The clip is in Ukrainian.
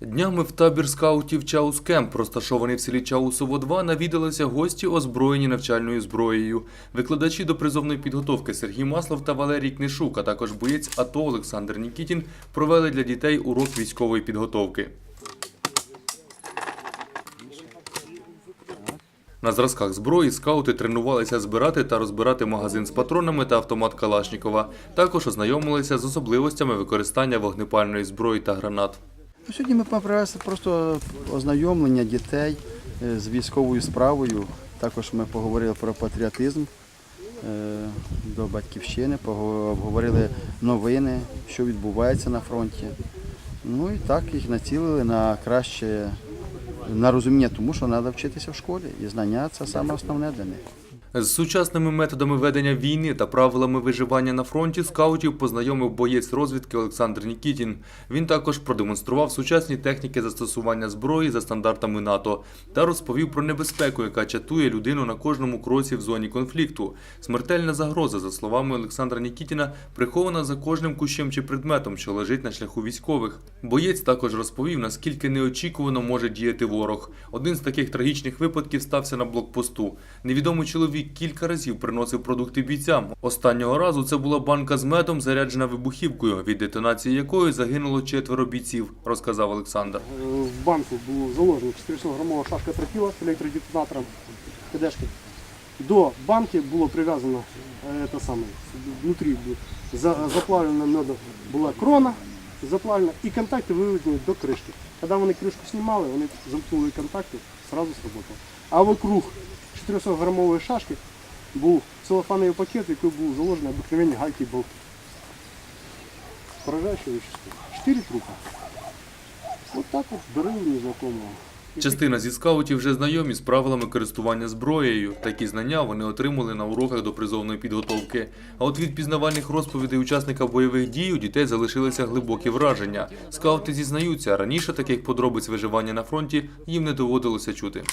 Днями в табір скаутів Чаус Кемп, розташований в селі Чаусово 2, навідалися гості, озброєні навчальною зброєю. Викладачі до призовної підготовки Сергій Маслов та Валерій Книшук, а також боєць АТО Олександр Нікітін провели для дітей урок військової підготовки. На зразках зброї скаути тренувалися збирати та розбирати магазин з патронами та автомат Калашнікова. Також ознайомилися з особливостями використання вогнепальної зброї та гранат. Ну, Сьогодні ми провели просто ознайомлення дітей е, з військовою справою. Також ми поговорили про патріотизм е, до батьківщини, обговорили новини, що відбувається на фронті. Ну і так їх націлили на краще на розуміння тому, що треба вчитися в школі. І знання це саме основне для них. З сучасними методами ведення війни та правилами виживання на фронті скаутів познайомив боєць розвідки Олександр Нікітін. Він також продемонстрував сучасні техніки застосування зброї за стандартами НАТО та розповів про небезпеку, яка чатує людину на кожному кроці в зоні конфлікту. Смертельна загроза, за словами Олександра Нікітіна, прихована за кожним кущем чи предметом, що лежить на шляху військових. Боєць також розповів, наскільки неочікувано може діяти ворог. Один з таких трагічних випадків стався на блокпосту. Невідомий чоловік кілька разів приносив продукти бійцям. Останнього разу це була банка з медом, заряджена вибухівкою, від детонації якої загинуло четверо бійців, розказав Олександр. Е, В банку було заложено 400 грамова шашка тротила з електродетонатором КДшки. До банки було прив'язано е, те саме, внутрі за, заплавлена медом була крона, заплавлена, і контакти виведені до кришки. Коли вони кришку знімали, вони замкнули контакти, одразу сработало. А вокруг 400 грамової шашки був целофановий пакет, в який був заложений обикновенні гайки болти. Поражаюче вещество. Чотири трупа. Вот так вот здоров'я незнакомого. Частина зі скаутів вже знайомі з правилами користування зброєю. Такі знання вони отримали на уроках до призовної підготовки. А от від пізнавальних розповідей учасника бойових дій у дітей залишилися глибокі враження. Скаути зізнаються, раніше таких подробиць виживання на фронті їм не доводилося чути.